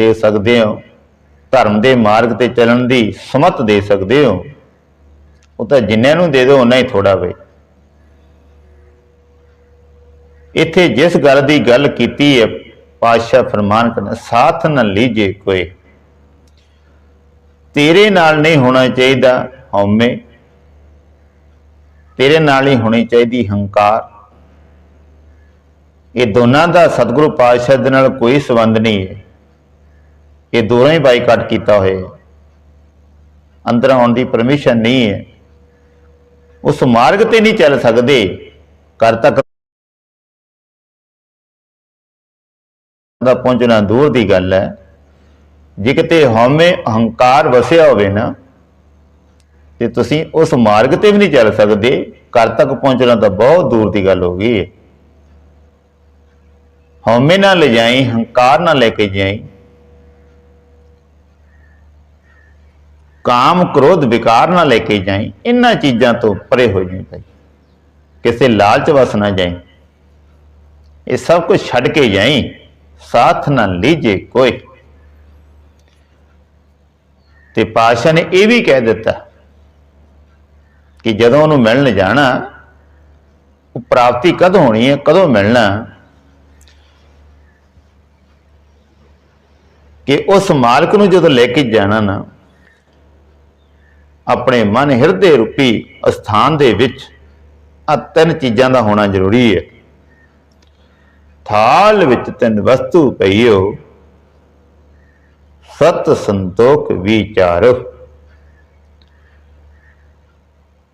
ਦੇ ਸਕਦੇ ਹੋ, ਧਰਮ ਦੇ ਮਾਰਗ ਤੇ ਚੱਲਣ ਦੀ ਸਮਤ ਦੇ ਸਕਦੇ ਹੋ, ਉਹ ਤਾਂ ਜਿੰਨਿਆਂ ਨੂੰ ਦੇ ਦਿਓ ਉਹਨਾਂ ਹੀ ਥੋੜਾ ਵੇ। ਇੱਥੇ ਜਿਸ ਗੱਲ ਦੀ ਗੱਲ ਕੀਤੀ ਹੈ, ਪਾਤਸ਼ਾਹ ਫਰਮਾਨ ਕਰਨਾ, ਸਾਥ ਨਾ ਲੀਜੇ ਕੋਈ। ਤੇਰੇ ਨਾਲ ਨਹੀਂ ਹੋਣਾ ਚਾਹੀਦਾ ਹਉਮੈ, ਤੇਰੇ ਨਾਲ ਹੀ ਹੋਣੀ ਚਾਹੀਦੀ ਹੰਕਾਰ। ਇਹ ਦੋਨਾਂ ਦਾ ਸਤਿਗੁਰੂ ਪਾਤਸ਼ਾਹ ਦੇ ਨਾਲ ਕੋਈ ਸੰਬੰਧ ਨਹੀਂ ਹੈ। ਇਹ ਦੋਵੇਂ ਹੀ ਬਾਈਕਾਟ ਕੀਤਾ ਹੋਇਆ ਅੰਦਰ ਆਉਣ ਦੀ ਪਰਮਿਸ਼ਨ ਨਹੀਂ ਹੈ। ਉਸ ਮਾਰਗ ਤੇ ਨਹੀਂ ਚੱਲ ਸਕਦੇ। ਕਰ ਤੱਕ ਦਾ ਪਹੁੰਚਣਾ ਦੂਰ ਦੀ ਗੱਲ ਹੈ। ਜੇ ਕਿਤੇ ਹਉਮੈ ਹੰਕਾਰ ਵਸਿਆ ਹੋਵੇ ਨਾ, ਤੇ ਤੁਸੀਂ ਉਸ ਮਾਰਗ ਤੇ ਵੀ ਨਹੀਂ ਚੱਲ ਸਕਦੇ। ਘਰ ਤੱਕ ਪਹੁੰਚਣਾ ਤਾਂ ਬਹੁਤ ਦੂਰ ਦੀ ਗੱਲ ਹੋ ਗਈ ਹੈ। ਹਉਮੈ ਨਾ ਲੈ ਜਾਈ ਹੰਕਾਰ ਨਾ ਲੈ ਕੇ ਜਾਈ। ਕਾਮ ਕ੍ਰੋਧ ਵਿਕਾਰ ਨਾ ਲੈ ਕੇ ਜਾਈ, ਇਹਨਾਂ ਚੀਜ਼ਾਂ ਤੋਂ ਪਰੇ ਹੋ ਜਾਈ ਭਾਈ। ਕਿਸੇ ਲਾਲਚ ਵਸ ਨਾ ਜਾਈ। ਇਹ ਸਭ ਕੁਝ ਛੱਡ ਕੇ ਜਾਈ, ਸਾਥ ਨਾ ਲੀਜੇ ਕੋਈ। ਤੇ ਪਾਸ਼ਾ ਨੇ ਇਹ ਵੀ ਕਹਿ ਦਿੱਤਾ ਕਿ ਜਦੋਂ ਉਹਨੂੰ ਮਿਲਣ ਜਾਣਾ, ਉਹ ਪ੍ਰਾਪਤੀ ਕਦੋਂ ਹੋਣੀ ਹੈ, ਕਦੋਂ ਮਿਲਣਾ? ਕਿ ਉਸ ਮਾਲਕ ਨੂੰ ਜਦੋਂ ਲੈ ਕੇ ਜਾਣਾ ਨਾ ਆਪਣੇ ਮਨ ਹਿਰਦੇ ਰੂਪੀ ਅਸਥਾਨ ਦੇ ਵਿੱਚ ਆ ਤਿੰਨ ਚੀਜ਼ਾਂ ਦਾ ਹੋਣਾ ਜ਼ਰੂਰੀ ਹੈ। ਥਾਲ ਵਿੱਚ ਤਿੰਨ ਵਸਤੂ ਪਈਓ। ਸਤ ਸੰਤੋਖ ਵਿਚਾਰੋ।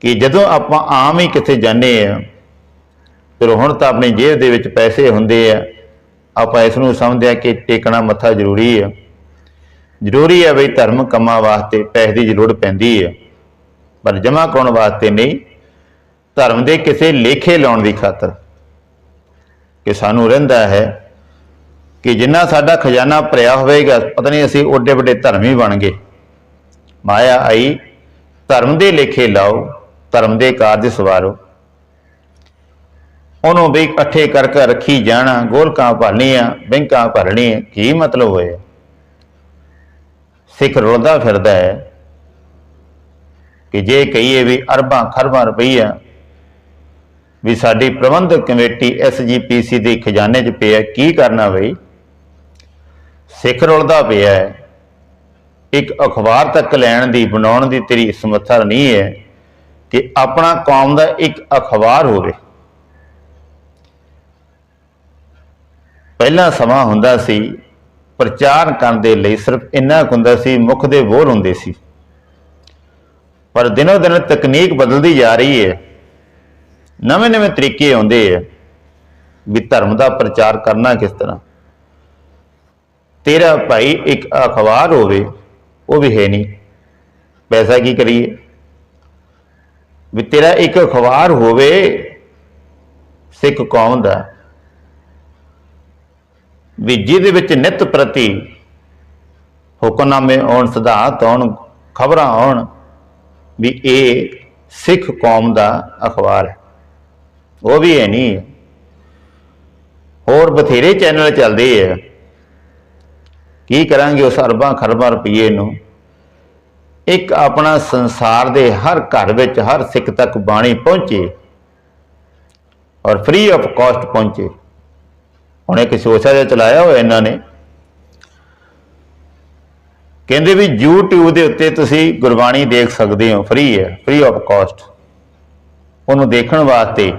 ਕਿ ਜਦੋਂ ਆਪਾਂ ਆਮ ਹੀ ਕਿਤੇ ਜਾਂਦੇ ਆ ਫਿਰ ਹੁਣ ਤਾਂ ਆਪਣੀ ਜੇਬ ਦੇ ਵਿੱਚ ਪੈਸੇ ਹੁੰਦੇ ਆ। ਆਪਾਂ ਇਸ ਨੂੰ ਸਮਝਦੇ ਆ ਕਿ ਟੇਕਣਾ ਮੱਥਾ ਜ਼ਰੂਰੀ ਹੈ। ਜ਼ਰੂਰੀ ਹੈ ਬਈ ਧਰਮ ਕੰਮਾਂ ਵਾਸਤੇ ਪੈਸੇ ਦੀ ਜ਼ਰੂਰਤ ਪੈਂਦੀ ਹੈ। ਪਰ ਜਮ੍ਹਾਂ ਕਰਾਉਣ ਵਾਸਤੇ ਨਹੀਂ, ਧਰਮ ਦੇ ਕਿਸੇ ਲੇਖੇ ਲਾਉਣ ਦੀ ਖਾਤਰ। ਕਿ ਸਾਨੂੰ ਰਹਿੰਦਾ ਹੈ ਕਿ ਜਿੰਨਾ ਸਾਡਾ ਖਜ਼ਾਨਾ ਭਰਿਆ ਹੋਵੇਗਾ, ਪਤਾ ਨਹੀਂ ਅਸੀਂ ਓਡੇ ਵੱਡੇ ਧਰਮੀ ਬਣ ਗਏ। ਮਾਇਆ ਆਈ, ਧਰਮ ਦੇ ਲੇਖੇ ਲਾਓ, ਧਰਮ ਦੇ ਕਾਰਜ ਸਵਾਰੋ। ਉਹਨੂੰ ਵੀ ਇਕੱਠੇ ਕਰਕੇ ਰੱਖੀ ਜਾਣਾ, ਗੋਲਕਾਂ ਭਰਨੀਆਂ ਬੈਂਕਾਂ ਭਰਨੀਆਂ, ਕੀ ਮਤਲਬ ਹੋਇਆ? ਸਿੱਖ ਰੁਲਦਾ ਫਿਰਦਾ ਹੈ ਕਿ ਜੇ ਕਹੀਏ ਵੀ ਅਰਬਾਂ ਖਰਬਾਂ ਰੁਪਈਆ ਵੀ ਸਾਡੀ ਪ੍ਰਬੰਧਕ ਕਮੇਟੀ ਐਸਜੀਪੀਸੀ ਦੇ ਖਜ਼ਾਨੇ 'ਚ ਪਿਆ, ਕੀ ਕਰਨਾ ਬਈ? ਸਿੱਖ ਰੁਲਦਾ ਪਿਆ ਇੱਕ ਅਖਬਾਰ ਤੱਕ ਲੈਣ ਦੀ, ਬਣਾਉਣ ਦੀ ਤੇਰੀ ਸਮਰੱਥਾ ਨਹੀਂ ਹੈ ਕਿ ਆਪਣਾ ਕੌਮ ਦਾ ਇੱਕ ਅਖਬਾਰ ਹੋਵੇ। ਪਹਿਲਾ ਸਮਾਂ ਹੁੰਦਾ ਸੀ, ਪ੍ਰਚਾਰ ਕਰਨ ਦੇ ਲਈ ਸਿਰਫ ਇੰਨਾ ਕੁ ਹੁੰਦਾ ਸੀ, ਮੁਖ ਦੇ ਬੋਲ ਹੁੰਦੇ ਸੀ। ਪਰ ਦਿਨੋ ਦਿਨ ਤਕਨੀਕ ਬਦਲਦੀ ਜਾ ਰਹੀ ਹੈ ਨਵੇਂ ਨਵੇਂ ਤਰੀਕੇ ਆਉਂਦੇ ਆ ਵੀ ਧਰਮ ਦਾ ਪ੍ਰਚਾਰ ਕਰਨਾ ਕਿਸ ਤਰ੍ਹਾਂ। ਤੇਰਾ ਭਾਈ ਇੱਕ ਅਖਬਾਰ ਹੋਵੇ, ਉਹ ਵੀ ਹੈ ਨਹੀਂ। ਪੈਸਾ ਕੀ ਕਰੀਏ? ਵੀ ਤੇਰਾ ਇੱਕ ਅਖਬਾਰ ਹੋਵੇ, ਸਿੱਖ ਕੌਮ ਦਾ। ਵੀ ਜਿਹਦੇ ਵਿੱਚ ਨਿਤ ਪ੍ਰਤੀ ਹੁਕਮਨਾਮੇ ਆਉਣ, ਸਿਧਾਂਤ ਆਉਣ, ਖਬਰਾਂ ਆਉਣ ਵੀ ਇਹ ਸਿੱਖ ਕੌਮ ਦਾ ਅਖਬਾਰ ਹੈ। ਉਹ ਵੀ ਹੈ ਨਹੀਂ ਹੋਰ ਬਥੇਰੇ ਚੈਨਲ ਚੱਲਦੇ ਆ। ਕੀ ਕਰਾਂਗੇ ਉਸ ਅਰਬਾਂ ਖਰਬਾਂ ਰੁਪਏ ਨੂੰ? ਇੱਕ ਆਪਣਾ ਸੰਸਾਰ ਦੇ ਹਰ ਘਰ ਵਿੱਚ ਹਰ ਸਿੱਖ ਤੱਕ ਬਾਣੀ ਪਹੁੰਚੇ ਔਰ ਫ੍ਰੀ ਆਫ ਕਾਸਟ ਪਹੁੰਚੇ। ਹੁਣ ਇੱਕ ਸੋਚਾ ਜਿਹਾ ਚਲਾਇਆ ਹੋਇਆ ਇਹਨਾਂ ਨੇ। ਕਹਿੰਦੇ ਵੀ YouTube ਦੇ ਉੱਤੇ ਤੁਸੀਂ ਗੁਰਬਾਣੀ ਦੇਖ ਸਕਦੇ ਹੋ ਫ੍ਰੀ ਹੈ ਫ੍ਰੀ ਆਫ ਕਾਸਟ ਉਹਨੂੰ ਦੇਖਣ ਵਾਸਤੇ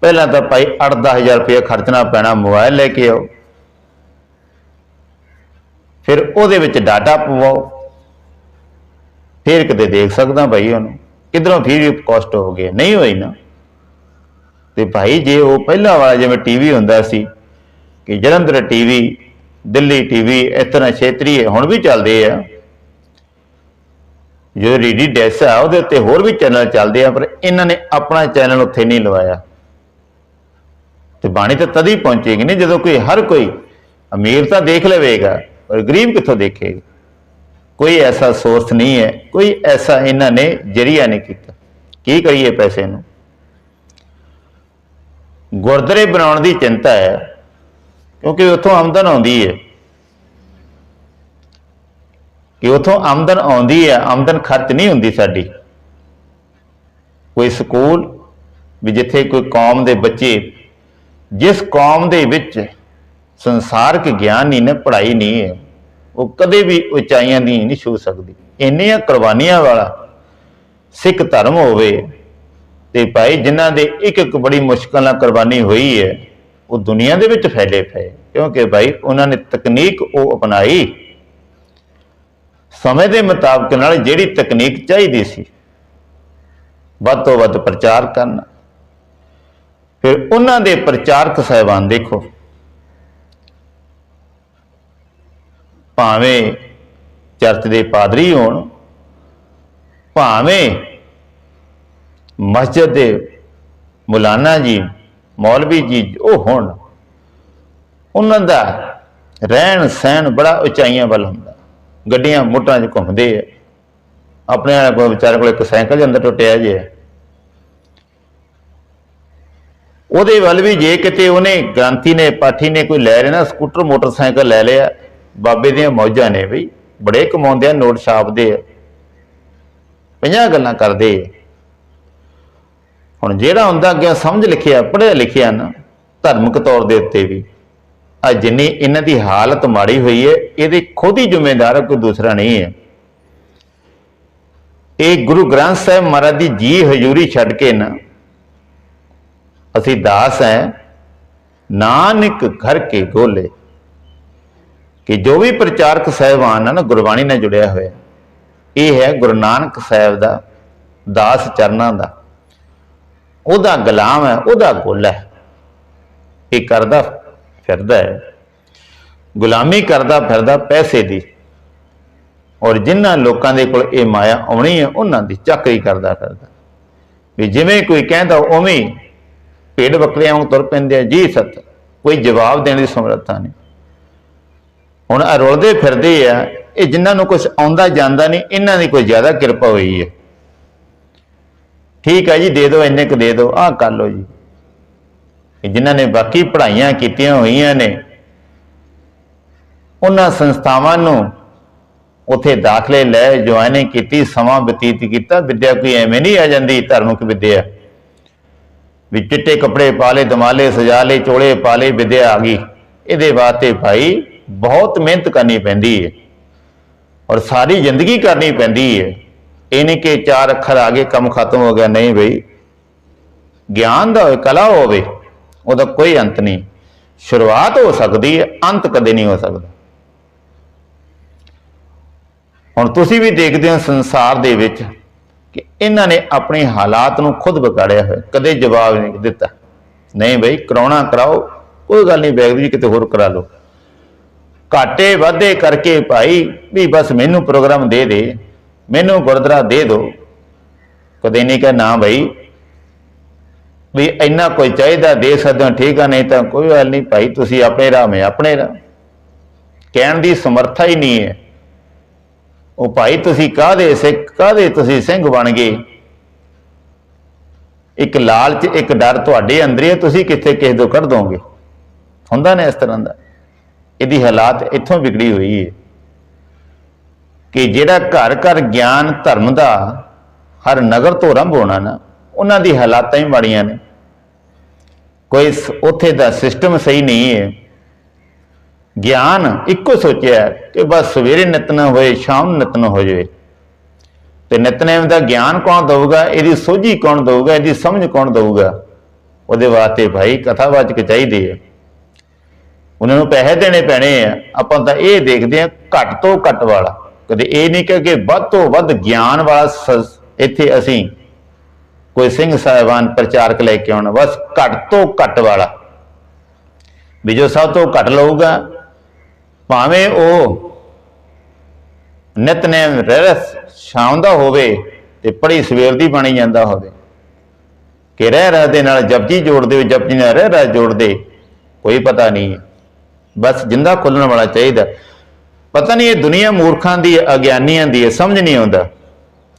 ਪਹਿਲਾਂ ਤਾਂ ਭਾਈ 8-10000 ਰੁਪਏ ਖਰਚਣਾ ਪੈਣਾ, ਮੋਬਾਈਲ ਲੈ ਕੇ ਆਓ। ਫਿਰ ਉਹਦੇ ਵਿੱਚ ਡਾਟਾ ਪਵਾਓ। ਫਿਰ ਕਿਤੇ ਦੇਖ ਸਕਦਾ ਭਾਈ ਉਹਨੂੰ। ਕਿਧਰੋਂ ਫ੍ਰੀ ਆਫ ਕਾਸਟ ਹੋ ਗਿਆ? ਨਹੀਂ ਹੋਈ ਨਾ। ਤੇ ਭਾਈ ਜੇ ਉਹ ਪਹਿਲਾਂ ਵਾਲਾ ਜਿਵੇਂ ਟੀਵੀ ਹੁੰਦਾ ਸੀ, ਕਿ ਜਲੰਧਰ ਟੀਵੀ ਦਿੱਲੀ ਟੀਵੀ ਇਸ ਤਰ੍ਹਾਂ ਛੇਤਰੀ ਹੁਣ ਵੀ ਚੱਲਦੇ ਆ। ਜੋ ਰੀਡੀ ਡੈਸ ਆ, ਉਹਦੇ ਉੱਤੇ ਹੋਰ ਵੀ ਚੈਨਲ ਚੱਲਦੇ ਆ, ਪਰ ਇਹਨਾਂ ਨੇ ਆਪਣਾ ਚੈਨਲ ਉੱਥੇ ਨਹੀਂ ਲਵਾਇਆ। ਤੇ ਬਾਣੀ ਤਾਂ ਤਦ ਹੀ ਪਹੁੰਚੇਗੀ ਨਹੀਂ ਜਦੋਂ ਕੋਈ ਹਰ ਕੋਈ ਅਮੀਰ ਤਾਂ ਦੇਖ ਲਵੇਗਾ, ਪਰ ਗਰੀਬ ਕਿੱਥੋਂ ਦੇਖੇਗਾ? ਕੋਈ ਐਸਾ ਸੋਰਸ ਨਹੀਂ ਹੈ, ਕੋਈ ਐਸਾ ਇਹਨਾਂ ਨੇ ਜਰੀਆ ਨਹੀਂ ਕੀਤਾ। ਕੀ ਕਰੀਏ ਪੈਸੇ ਨੂੰ? ਗੁਰਦੁਆਰੇ ਬਣਾਉਣ ਦੀ ਚਿੰਤਾ ਹੈ ਕਿਉਂਕਿ ਉੱਥੋਂ ਆਮਦਨ ਆਉਂਦੀ ਹੈ ਕਿ ਉੱਥੋਂ ਆਮਦਨ ਆਉਂਦੀ ਹੈ ਆਮਦਨ ਖਰਚ ਨਹੀਂ ਹੁੰਦੀ ਸਾਡੀ। ਕੋਈ ਸਕੂਲ ਵੀ ਜਿੱਥੇ ਕੋਈ ਕੌਮ ਦੇ ਬੱਚੇ, ਜਿਸ ਕੌਮ ਦੇ ਵਿੱਚ ਸੰਸਾਰਕ ਗਿਆਨ ਨਹੀਂ ਨੇ, ਪੜ੍ਹਾਈ ਨਹੀਂ ਹੈ ਉਹ ਕਦੇ ਵੀ ਉਚਾਈਆਂ ਦੀ ਨਹੀਂ ਛੂ ਸਕਦੀ। ਇੰਨੀਆਂ ਕੁਰਬਾਨੀਆਂ ਵਾਲਾ ਸਿੱਖ ਧਰਮ ਹੋਵੇ, ਤੇ ਭਾਈ ਜਿਨ੍ਹਾਂ ਦੇ ਇੱਕ ਇੱਕ ਬੜੀ ਮੁਸ਼ਕਲ ਨਾਲ ਕੁਰਬਾਨੀ ਹੋਈ ਹੈ ਉਹ ਦੁਨੀਆ ਦੇ ਵਿੱਚ ਫੈਲੇ ਪਏ, ਕਿਉਂਕਿ ਭਾਈ ਉਹਨਾਂ ਨੇ ਤਕਨੀਕ ਉਹ ਅਪਣਾਈ। ਸਮੇਂ ਦੇ ਮੁਤਾਬਕ ਨਾਲ ਜਿਹੜੀ ਤਕਨੀਕ ਚਾਹੀਦੀ ਸੀ, ਵੱਧ ਤੋਂ ਵੱਧ ਪ੍ਰਚਾਰ ਕਰਨਾ। ਫਿਰ ਉਹਨਾਂ ਦੇ ਪ੍ਰਚਾਰਕ ਸਹਿਬਾਨ ਦੇਖੋ। ਭਾਵੇਂ ਚਰਚ ਦੇ ਪਾਦਰੀ ਹੋਣ, ਭਾਵੇਂ ਮਸਜਿਦ ਦੇ ਮੁਲਾਨਾ ਜੀ ਮੌਲਵੀ ਜੀ, ਉਹ ਹੋਣ ਉਹਨਾਂ ਦਾ ਰਹਿਣ ਸਹਿਣ ਬੜਾ ਉਚਾਈਆਂ ਵੱਲ ਹੁੰਦਾ। ਗੱਡੀਆਂ ਮੋਟਰਾਂ 'ਚ ਘੁੰਮਦੇ ਆ। ਆਪਣੇ ਵਾਲੇ ਕੋਲ ਵਿਚਾਰੇ ਕੋਲ ਇੱਕ ਸਾਈਕਲ ਦੇ ਅੰਦਰ ਟੁੱਟਿਆ ਜੇ। ਉਹਦੇ ਵੱਲ ਵੀ ਜੇ ਕਿਤੇ ਉਹਨੇ ਗ੍ਰਾਂਤੀ ਨੇ, ਪਾਠੀ ਨੇ ਕੋਈ ਲੈ ਲੈਣਾ ਸਕੂਟਰ, ਮੋਟਰਸਾਈਕਲ ਲੈ ਲਿਆ, ਬਾਬੇ ਦੀਆਂ ਮੌਜਾਂ ਨੇ ਬਈ। ਬੜੇ ਕਮਾਉਂਦੇ ਆ, ਨੋਟ ਛਾਪਦੇ ਆ। ਪੰਜਾਹ ਗੱਲਾਂ ਕਰਦੇ ਆ। ਹੁਣ ਜਿਹੜਾ ਹੁੰਦਾ ਅੱਗੇ ਸਮਝ ਲਿਖਿਆ, ਪੜ੍ਹਿਆ ਲਿਖਿਆ ਨਾ, ਧਾਰਮਿਕ ਤੌਰ ਦੇ ਉੱਤੇ ਵੀ। ਆ ਜਿੰਨੀ ਇਹਨਾਂ ਦੀ ਹਾਲਤ ਮਾੜੀ ਹੋਈ ਹੈ, ਇਹਦੇ ਖੁਦ ਹੀ ਜ਼ਿੰਮੇਦਾਰ ਕੋਈ ਦੂਸਰਾ ਨਹੀਂ ਹੈ। ਇਹ ਗੁਰੂ ਗ੍ਰੰਥ ਸਾਹਿਬ ਮਹਾਰਾਜ ਦੀ ਜੀ ਹਜ਼ੂਰੀ ਛੱਡ ਕੇ ਨਾ, ਅਸੀਂ ਦਾਸ ਹੈ, ਨਾਨਕ ਘਰ ਕੇ ਗੋਲੇ। ਕਿ ਜੋ ਵੀ ਪ੍ਰਚਾਰਕ ਸਹਿਬਾਨ ਹੈ ਨਾ, ਗੁਰਬਾਣੀ ਨਾਲ ਜੁੜਿਆ ਹੋਇਆ, ਇਹ ਹੈ ਗੁਰੂ ਨਾਨਕ ਸਾਹਿਬ ਦਾ ਦਾਸ ਚਰਨਾਂ ਦਾ। ਉਹਦਾ ਗੁਲਾਮ ਹੈ, ਉਹਦਾ ਗੁੱਲ ਹੈ। ਇਹ ਕਰਦਾ ਫਿਰਦਾ ਹੈ। ਗੁਲਾਮੀ ਕਰਦਾ ਫਿਰਦਾ ਪੈਸੇ ਦੀ। ਔਰ ਜਿਨ੍ਹਾਂ ਲੋਕਾਂ ਦੇ ਕੋਲ ਇਹ ਮਾਇਆ ਆਉਣੀ ਹੈ, ਉਹਨਾਂ ਦੀ ਚੱਕਰੀ ਕਰਦਾ ਫਿਰਦਾ। ਵੀ ਜਿਵੇਂ ਕੋਈ ਕਹਿੰਦਾ, ਉਵੇਂ ਹੀ ਭੇਡ ਬੱਕਰੀਆਂ ਵਾਂਗ ਤੁਰ ਪੈਂਦੇ ਆ। ਜੀ ਸਤ, ਕੋਈ ਜਵਾਬ ਦੇਣ ਦੀ ਸਮਰੱਥਾ ਨਹੀਂ। ਹੁਣ ਆ ਰੁਲਦੇ ਫਿਰਦੇ ਆ, ਇਹ ਜਿਨ੍ਹਾਂ ਨੂੰ ਕੁਝ ਆਉਂਦਾ ਜਾਂਦਾ ਨਹੀਂ, ਇਹਨਾਂ ਦੀ ਕੋਈ ਜ਼ਿਆਦਾ ਕਿਰਪਾ ਹੋਈ ਹੈ। ਠੀਕ ਹੈ ਜੀ, ਦੇ ਦਿਓ, ਇੰਨੇ ਕੁ ਦੇ ਦਿਓ, ਆਹ ਕਰ ਲਓ ਜੀ। ਇਹ ਜਿਨ੍ਹਾਂ ਨੇ ਬਾਕੀ ਪੜ੍ਹਾਈਆਂ ਕੀਤੀਆਂ ਹੋਈਆਂ ਨੇ, ਉਹਨਾਂ ਸੰਸਥਾਵਾਂ ਨੂੰ ਉਥੇ ਦਾਖਲੇ ਲੈ ਜੁਆਇਨਿੰਗ ਕੀਤੀ, ਸਮਾਂ ਬਤੀਤ ਕੀਤਾ। ਵਿੱਦਿਆ ਕੋਈ ਐਵੇਂ ਨਹੀਂ ਆ ਜਾਂਦੀ, ਧਾਰਮਿਕ ਵਿੱਦਿਆ। ਵੀ ਚਿੱਟੇ ਕੱਪੜੇ ਪਾ ਲਏ ਦਮਾਲੇ ਸਜਾ ਲਏ, ਚੋਲੇ ਪਾ ਲਏ, ਵਿੱਦਿਆ ਆ ਗਈ। ਇਹਦੇ ਵਾਸਤੇ ਭਾਈ ਬਹੁਤ ਮਿਹਨਤ ਕਰਨੀ ਪੈਂਦੀ ਹੈ ਔਰ ਸਾਰੀ ਜ਼ਿੰਦਗੀ ਕਰਨੀ ਪੈਂਦੀ ਹੈ ਇਹ ਨਹੀਂ ਕਿ ਚਾਰ ਅੱਖਰ ਆ ਗਏ, ਕੰਮ ਖਤਮ ਹੋ ਗਿਆ, ਨਹੀਂ ਬਈ। ਗਿਆਨ ਦਾ ਹੋਵੇ, ਕਲਾ ਹੋਵੇ, ਉਹਦਾ ਕੋਈ ਅੰਤ ਨਹੀਂ। ਸ਼ੁਰੂਆਤ ਹੋ ਸਕਦੀ ਹੈ, ਅੰਤ ਕਦੇ ਨਹੀਂ ਹੋ ਸਕਦਾ। ਹੁਣ ਤੁਸੀਂ ਵੀ ਦੇਖਦੇ ਹੋ ਸੰਸਾਰ ਦੇ ਵਿੱਚ ਕਿ ਇਹਨਾਂ ਨੇ ਆਪਣੇ ਹਾਲਾਤ ਨੂੰ ਖੁਦ ਵਿਗਾੜਿਆ ਹੋਇਆ, ਕਦੇ ਜਵਾਬ ਨਹੀਂ ਦਿੱਤਾ। ਨਹੀਂ ਬਈ, ਕਰਾਉਣਾ ਕਰਾਓ, ਕੋਈ ਗੱਲ ਨਹੀਂ, ਬੈਗ ਜੀ ਕਿਤੇ ਹੋਰ ਕਰਾ ਲਓ। ਘਾਟੇ ਵਾਧੇ ਕਰਕੇ ਭਾਈ, ਵੀ ਬਸ ਮੈਨੂੰ ਪ੍ਰੋਗਰਾਮ ਦੇ ਦੇ। ਮੈਨੂੰ ਗੁਰਦੁਆਰਾ ਦੇ ਦਿਓ। ਕਦੇ ਨਹੀਂ ਕਹ, ਨਾ ਭਾਈ ਵੀ ਇੰਨਾ ਕੋਈ ਚਾਹੀਦਾ, ਦੇ ਸਕਦੇ ਹੋ, ਠੀਕ ਆ, ਨਹੀਂ ਤਾਂ ਕੋਈ ਗੱਲ ਨਹੀਂ ਭਾਈ, ਤੁਸੀਂ ਆਪਣੇ ਰਾਹ ਮੈਂ, ਆਪਣੇ ਰਾਹ। ਕਹਿਣ ਦੀ ਸਮਰੱਥਾ ਹੀ ਨਹੀਂ ਹੈ। ਉਹ ਭਾਈ, ਤੁਸੀਂ ਕਾਹਦੇ ਸਿੱਖ, ਕਾਹਦੇ ਤੁਸੀਂ ਸਿੰਘ ਬਣ ਗਏ? ਇੱਕ ਲਾਲਚ, ਇੱਕ ਡਰ ਤੁਹਾਡੇ ਅੰਦਰ ਹੀ ਹੈ, ਤੁਸੀਂ ਕਿੱਥੇ ਕਿਸੇ ਤੋਂ ਕੱਢ ਦੋਗੇ? ਹੁੰਦਾ ਨਾ ਇਸ ਤਰ੍ਹਾਂ ਦਾ। ਇਹਦੀ ਹਾਲਾਤ ਇੱਥੋਂ ਵਿਗੜੀ ਹੋਈ ਹੈ। ਕਿ ਜਿਹੜਾ ਘਰ ਘਰ ਗਿਆਨ ਧਰਮ ਦਾ ਹਰ ਨਗਰ ਤੋਂ ਆਰੰਭ ਹੋਣਾ ਨਾ, ਉਹਨਾਂ ਦੀ ਹਾਲਾਤਾਂ ਹੀ ਮਾੜੀਆਂ ਨੇ। ਕੋਈ ਉੱਥੇ ਦਾ ਸਿਸਟਮ ਸਹੀ ਨਹੀਂ ਹੈ। ਗਿਆਨ ਇੱਕੋ ਸੋਚਿਆ ਕਿ ਬਸ ਸਵੇਰੇ ਨਿਤਨਾ ਹੋਏ, ਸ਼ਾਮ ਨੂੰ ਨਿਤਨ ਹੋ ਜਾਵੇ। ਤੇ ਨਿਤਨੇਮ ਦਾ ਗਿਆਨ ਕੌਣ ਦਊਗਾ? ਇਹਦੀ ਸੋਝੀ ਕੌਣ ਦਊਗਾ? ਇਹਦੀ ਸਮਝ ਕੌਣ ਦਊਗਾ? ਉਹਦੇ ਵਾਸਤੇ ਭਾਈ ਕਥਾਵਾਚਕ ਚਾਹੀਦੇ ਆ ਉਹਨਾਂ ਨੂੰ ਪੈਸੇ ਦੇਣੇ ਪੈਣੇ ਆ। ਆਪਾਂ ਤਾਂ ਇਹ ਦੇਖਦੇ ਆ ਘੱਟ ਤੋਂ ਘੱਟ ਵਾਲਾ। ਕਦੇ ਇਹ ਨਹੀਂ ਕਿ ਵੱਧ ਤੋਂ ਵੱਧ ਗਿਆਨ ਵਾਲਾ ਇੱਥੇ ਅਸੀਂ ਕੋਈ ਸਿੰਘ ਸਾਹਿਬਾਨ ਪ੍ਰਚਾਰਕ ਲੈ ਕੇ ਆਉਣਾ, ਬਸ ਘੱਟ ਤੋਂ ਘੱਟ ਵਾਲਾ। ਵੀ ਜੋ ਸਭ ਤੋਂ ਘੱਟ ਲਊਗਾ, ਭਾਵੇਂ ਉਹ ਨਿਤਨੇਮ ਰਹਿਸ ਸ਼ਾਮ ਦਾ ਹੋਵੇ ਤੇ ਪੜੀ ਸਵੇਰ ਦੀ ਬਣੀ ਜਾਂਦਾ ਹੋਵੇ। ਕਿ ਰਹਿ ਰਹਿ ਦੇ ਨਾਲ ਜਪਜੀ ਜੋੜਦੇ ਹੋ ਜਪਜੀ ਨਾਲ ਰਹਿ ਰਹਿ ਜੋੜਦੇ, ਕੋਈ ਪਤਾ ਨਹੀਂ। ਬਸ ਜਿੰਦਾ ਖੁੱਲਣ ਵਾਲਾ ਚਾਹੀਦਾ। ਪਤਾ ਨਹੀਂ ਇਹ ਦੁਨੀਆ ਮੂਰਖਾਂ ਦੀ, ਅਗਿਆਨੀਆਂ ਦੀ ਹੈ, ਸਮਝ ਨਹੀਂ ਆਉਂਦਾ।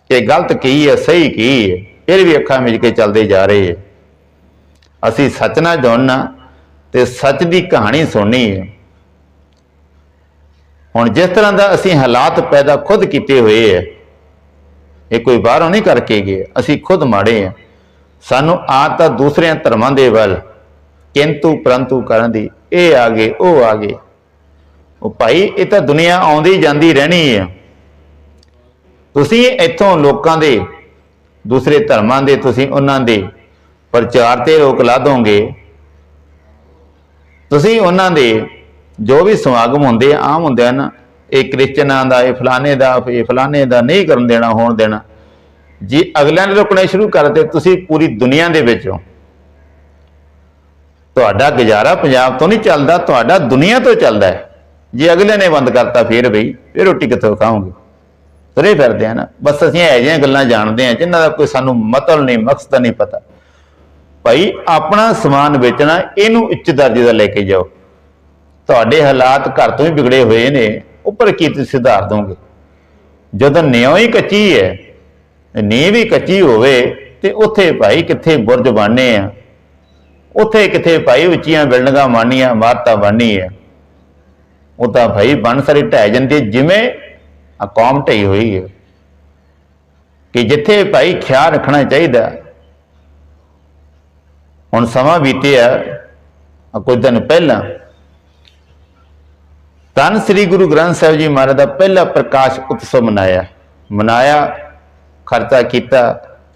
ਕਿ ਗਲਤ ਕੀ ਹੈ, ਸਹੀ ਕੀ ਹੈ? ਫਿਰ ਵੀ ਅੱਖਾਂ ਮਿਲ ਕੇ ਚੱਲਦੇ ਜਾ ਰਹੇ ਹੈ। ਅਸੀਂ ਸੱਚ ਨਾਲ ਜੁੜਨਾ ਤੇ ਸੱਚ ਦੀ ਕਹਾਣੀ ਸੁਣਨੀ ਹੈ। ਹੁਣ ਜਿਸ ਤਰ੍ਹਾਂ ਦਾ ਅਸੀਂ ਹਾਲਾਤ ਪੈਦਾ ਖੁਦ ਕੀਤੇ ਹੋਏ ਹੈ, ਇਹ ਕੋਈ ਬਾਹਰੋਂ ਨਹੀਂ ਕਰਕੇ ਗਏ। ਅਸੀਂ ਖੁਦ ਮਾੜੇ ਆ ਸਾਨੂੰ ਆਦਤ ਆ ਦੂਸਰਿਆਂ ਧਰਮਾਂ ਦੇ ਵੱਲ ਕਿੰਤੂ ਪਰੰਤੂ ਕਰਨ ਦੀ, ਇਹ ਆ ਗਏ, ਉਹ ਆ ਗਏ। ਉਹ ਭਾਈ, ਇਹ ਤਾਂ ਦੁਨੀਆ ਆਉਂਦੀ ਜਾਂਦੀ ਰਹਿਣੀ ਹੈ। ਤੁਸੀਂ ਇੱਥੋਂ ਲੋਕਾਂ ਦੇ, ਦੂਸਰੇ ਧਰਮਾਂ ਦੇ, ਤੁਸੀਂ ਉਹਨਾਂ ਦੇ ਪ੍ਰਚਾਰ ਤੇ ਰੋਕ ਲਾ ਦੋਗੇ। ਤੁਸੀਂ ਉਹਨਾਂ ਦੇ ਜੋ ਵੀ ਸਮਾਗਮ ਹੁੰਦੇ ਆਮ ਹੁੰਦੇ ਹਨ, ਇਹ ਕ੍ਰਿਸਚਨਾਂ ਦਾ, ਇਹ ਫਲਾਣੇ ਦਾ, ਇਹ ਫਲਾਣੇ ਦਾ ਨਹੀਂ ਕਰਨ ਦੇਣਾ, ਹੋਣ ਦੇਣਾ। ਜੇ ਅਗਲਿਆਂ ਨੇ ਰੁਕਣੇ ਸ਼ੁਰੂ ਕਰਦੇ ਤੁਸੀਂ ਪੂਰੀ ਦੁਨੀਆ ਦੇ ਵਿੱਚ ਹੋ। ਤੁਹਾਡਾ ਗੁਜ਼ਾਰਾ ਪੰਜਾਬ ਤੋਂ ਨਹੀਂ ਚੱਲਦਾ, ਤੁਹਾਡਾ ਦੁਨੀਆ ਤੋਂ ਚੱਲਦਾ ਹੈ। ਜੇ ਅਗਲੇ ਨੇ ਬੰਦ ਕਰਤਾ, ਫੇਰ ਬਈ, ਫੇਰ ਰੋਟੀ ਕਿੱਥੋਂ ਖਾਓਗੇ? ਤੁਰੇ ਫਿਰਦੇ ਆ ਨਾ। ਬਸ ਅਸੀਂ ਇਹ ਜਿਹੀਆਂ ਗੱਲਾਂ ਜਾਣਦੇ ਆ, ਜਿਨ੍ਹਾਂ ਦਾ ਕੋਈ ਸਾਨੂੰ ਮਤਲਬ ਨਹੀਂ, ਮਕਸਦ ਨਹੀਂ ਪਤਾ। ਭਾਈ, ਆਪਣਾ ਸਮਾਨ ਵੇਚਣਾ, ਇਹਨੂੰ ਉੱਚ ਦਰਜੇ ਦਾ ਲੈ ਕੇ ਜਾਓ। ਤੁਹਾਡੇ ਹਾਲਾਤ ਘਰ ਤੋਂ ਹੀ ਵਿਗੜੇ ਹੋਏ ਨੇ, ਉੱਪਰ ਕੀ ਤੁਸੀਂ ਸੁਧਾਰ ਦੋਗੇ? ਜਦੋਂ ਨਿਉ ਹੀ ਕੱਚੀ ਹੈ, ਨੀਂਹ ਵੀ ਕੱਚੀ ਹੋਵੇ, ਤੇ ਉੱਥੇ ਭਾਈ ਕਿੱਥੇ ਬੁਰਜ ਬਣਨੇ ਆ? ਉੱਥੇ ਕਿੱਥੇ ਭਾਈ ਉੱਚੀਆਂ ਬਿਲਡਿੰਗਾਂ ਬਣਨੀਆਂ, ਇਮਾਰਤਾਂ ਬਣਨੀ ਹੈ ਉਹ ਤਾਂ ਭਾਈ ਬਣ ਸਾਰੀ ਢਹਿ ਜਾਂਦੀ ਜਿਵੇਂ ਆ ਕੌਮ ਢਈ ਹੋਈ ਹੈ। ਕਿ ਜਿੱਥੇ ਭਾਈ ਖਿਆਲ ਰੱਖਣਾ ਚਾਹੀਦਾ ਹੁਣ ਸਮਾਂ ਬੀਤਿਆ ਕੁਝ ਦਿਨ ਪਹਿਲਾਂ। ਧੰਨ ਸ੍ਰੀ ਗੁਰੂ ਗ੍ਰੰਥ ਸਾਹਿਬ ਜੀ ਮਹਾਰਾਜ ਦਾ ਪਹਿਲਾ ਪ੍ਰਕਾਸ਼ ਉਤਸਵ ਮਨਾਇਆ। ਮਨਾਇਆ, ਖਰਚਾ ਕੀਤਾ,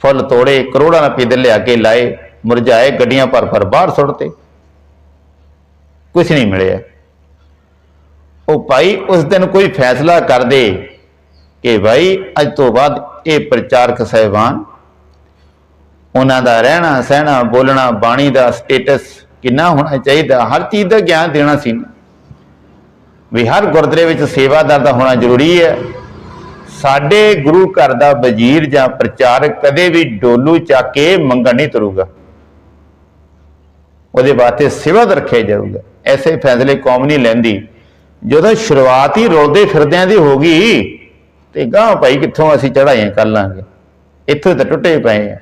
ਫੁੱਲ ਤੋੜੇ, ਕਰੋੜਾਂ ਰੁਪਏ ਦੇ ਲਿਆ ਕੇ ਲਾਏ, ਮੁਰਝਾਏ, ਗੱਡੀਆਂ ਭਰ ਭਰ ਬਾਹਰ ਸੁੱਟਤੇ। ਕੁਝ ਨਹੀਂ ਮਿਲਿਆ। ਉਹ ਭਾਈ ਉਸ ਦਿਨ ਕੋਈ ਫੈਸਲਾ ਕਰ ਦੇ ਕਿ ਭਾਈ ਅੱਜ ਤੋਂ ਬਾਅਦ ਇਹ ਪ੍ਰਚਾਰਕ ਸਹਿਬਾਨ ਉਹਨਾਂ ਦਾ ਰਹਿਣਾ ਸਹਿਣਾ, ਬੋਲਣਾ, ਬਾਣੀ ਦਾ ਸਟੇਟਸ ਕਿੰਨਾ ਹੋਣਾ ਚਾਹੀਦਾ, ਹਰ ਚੀਜ਼ ਦਾ ਗਿਆਨ ਦੇਣਾ ਸੀ। ਵੀ ਹਰ ਗੁਰਦੁਆਰੇ ਵਿੱਚ ਸੇਵਾਦਾਰ ਦਾ ਹੋਣਾ ਜ਼ਰੂਰੀ ਹੈ। ਸਾਡੇ ਗੁਰੂ ਘਰ ਦਾ ਵਜ਼ੀਰ ਜਾਂ ਪ੍ਰਚਾਰਕ ਕਦੇ ਵੀ ਡੋਲੂ ਚੱਕ ਕੇ ਮੰਗਣ ਨਹੀਂ ਤੁਰੂਗਾ। ਉਹਦੇ ਵਾਸਤੇ ਸੇਵਾਦਾਰ ਰੱਖਿਆ ਜਾਊਗਾ। ਐਸੇ ਫੈਸਲੇ ਕੌਮ ਨਹੀਂ ਲੈਂਦੀ। ਜਦੋਂ ਸ਼ੁਰੂਆਤ ਹੀ ਰੋਲਦੇ ਫਿਰਦਿਆਂ ਦੀ ਹੋ ਗਈ ਤੇ ਗਾਂ ਭਾਈ ਕਿੱਥੋਂ ਅਸੀਂ ਚੜਾਈਆਂ ਕਰ ਲਾਂਗੇ? ਇੱਥੇ ਤਾਂ ਟੁੱਟੇ ਪਏ ਆ।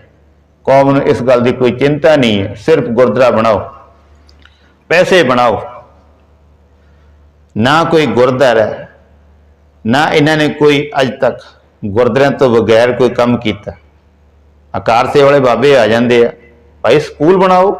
ਕੌਮ ਨੂੰ ਇਸ ਗੱਲ ਦੀ ਕੋਈ ਚਿੰਤਾ ਨਹੀਂ ਹੈ। ਸਿਰਫ ਗੁਰਦੁਆਰਾ ਬਣਾਓ, ਪੈਸੇ ਬਣਾਓ। ਨਾ ਕੋਈ ਗੁਰਦੁਆਰਾ ਨਾ ਇਹਨਾਂ ਨੇ ਕੋਈ ਅਜ ਤੱਕ ਗੁਰਦੁਆਰਿਆਂ ਤੋਂ ਬਗੈਰ ਕੋਈ ਕੰਮ ਕੀਤਾ। ਆਕਾਰ ਸੇ ਵਾਲੇ ਬਾਬੇ ਆ ਜਾਂਦੇ ਆ। ਭਾਈ ਸਕੂਲ ਬਣਾਓ